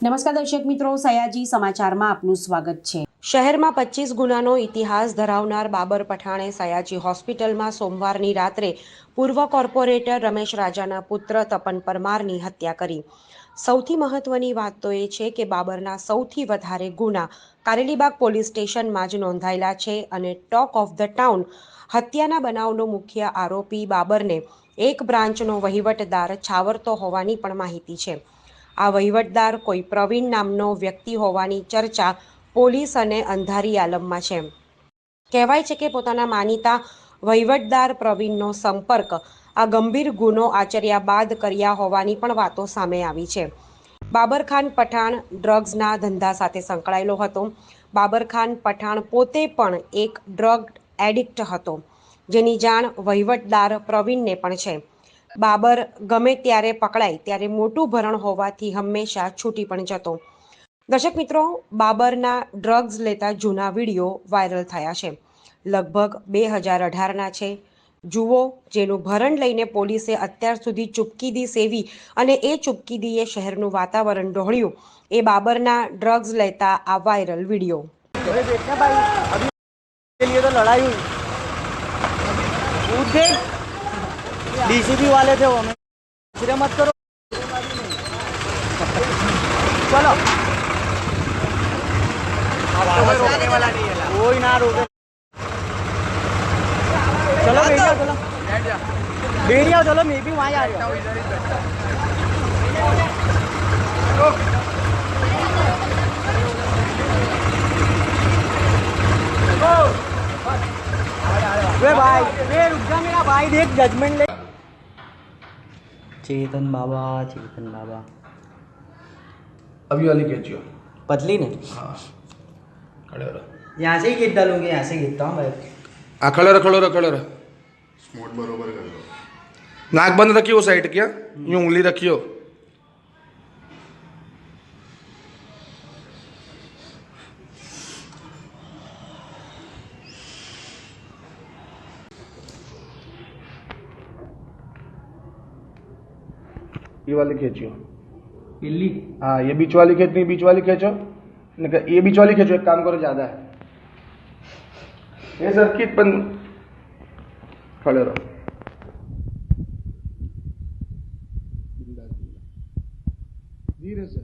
નમસ્કાર દર્શક મિત્રો, સયાજી સમાચારમાં આપનું સ્વાગત છે. શહેરમાં પચીસ ગુનાનો ઇતિહાસ ધરાવનાર બાબર પઠાણે સયાજી હોસ્પિટલમાં સોમવારની રાત્રે પૂર્વ કોર્પોરેટર રમેશ રાજાના પુત્ર તપન પરમારની હત્યા કરી. સૌથી મહત્વની વાત તો એ છે કે બાબરના સૌથી વધારે ગુના કારેલીબાગ પોલીસ સ્ટેશનમાં જ નોંધાયેલા છે અને ટોક ઓફ ધ ટાઉન હત્યાના બનાવનો મુખ્ય આરોપી બાબરને એક બ્રાન્ચનો વહીવટદાર છાવરતો હોવાની પણ માહિતી છે. આ વહીવટદાર કોઈ પ્રવીણ નામનો વ્યક્તિ હોવાની ચર્ચા પોલીસ અને અંધારી આલમમાં છે. કહેવાય છે કે પોતાના માનીતા વહીવટદાર પ્રવીણનો સંપર્ક આ ગંભીર ગુનો આચર્યા બાદ કર્યા હોવાની પણ વાતો સામે આવી છે. બાબરખાન પઠાણ ડ્રગ્સના ધંધા સાથે સંકળાયેલો હતો. બાબરખાન પઠાણ પોતે પણ એક ડ્રગ એડિક્ટ હતો, જેની જાણ વહીવટદાર પ્રવીણને પણ છે. બાબર ગમે ત્યારે પકડાય, ત્યારે મોટું ભરણ હોવાથી હંમેશા છૂટી પણ જતો. દર્શક મિત્રો, બાબરના ડ્રગ્સ લેતા જૂના વીડિયો વાયરલ થયા છે. લગભગ બે હજાર અઢારના છે. જુઓ, જેનું ભરણ લઈને પોલીસે અત્યાર સુધી ચૂપકીદી સેવી અને એ ચૂપકીદીએ શહેરનું વાતાવરણ ડહોળ્યું એ બાબરના ડ્રગ્સ લેતા આ વાયરલ વીડિયો. अरे डीसीपी वाले थे वो हमें फिर मत करो चलो कोई ना रोके चलो बैठ जाओ चलो बैठ जाओ चलो मैं भी वहाँ आ जाओ वे भाई वे रुक जा मेरा भाई देख जजमेंट ले चेतन बाबा चेतन बाबा। अभी वाली खींचियो पतली ने? हाँ। खड़े रहो। यहाँ से ही गिर डालूँगी यहाँ से गिरता हूँ भाई हाँ खड़े रहो खड़े रहो खड़े रहो। स्मोट बरोबर कर लो। नाक बंद रखियो साइड क्या। यूँ उंगली रखियो। એ વાલી ખેંચ્યો पिल्ली हाँ ये बीच वाली खेचनी बीच वाली खेचो ने कहा ये बीच वाली खेचो एक काम करो ज्यादा है ये सर्किट पर खड़े रहो धीरे से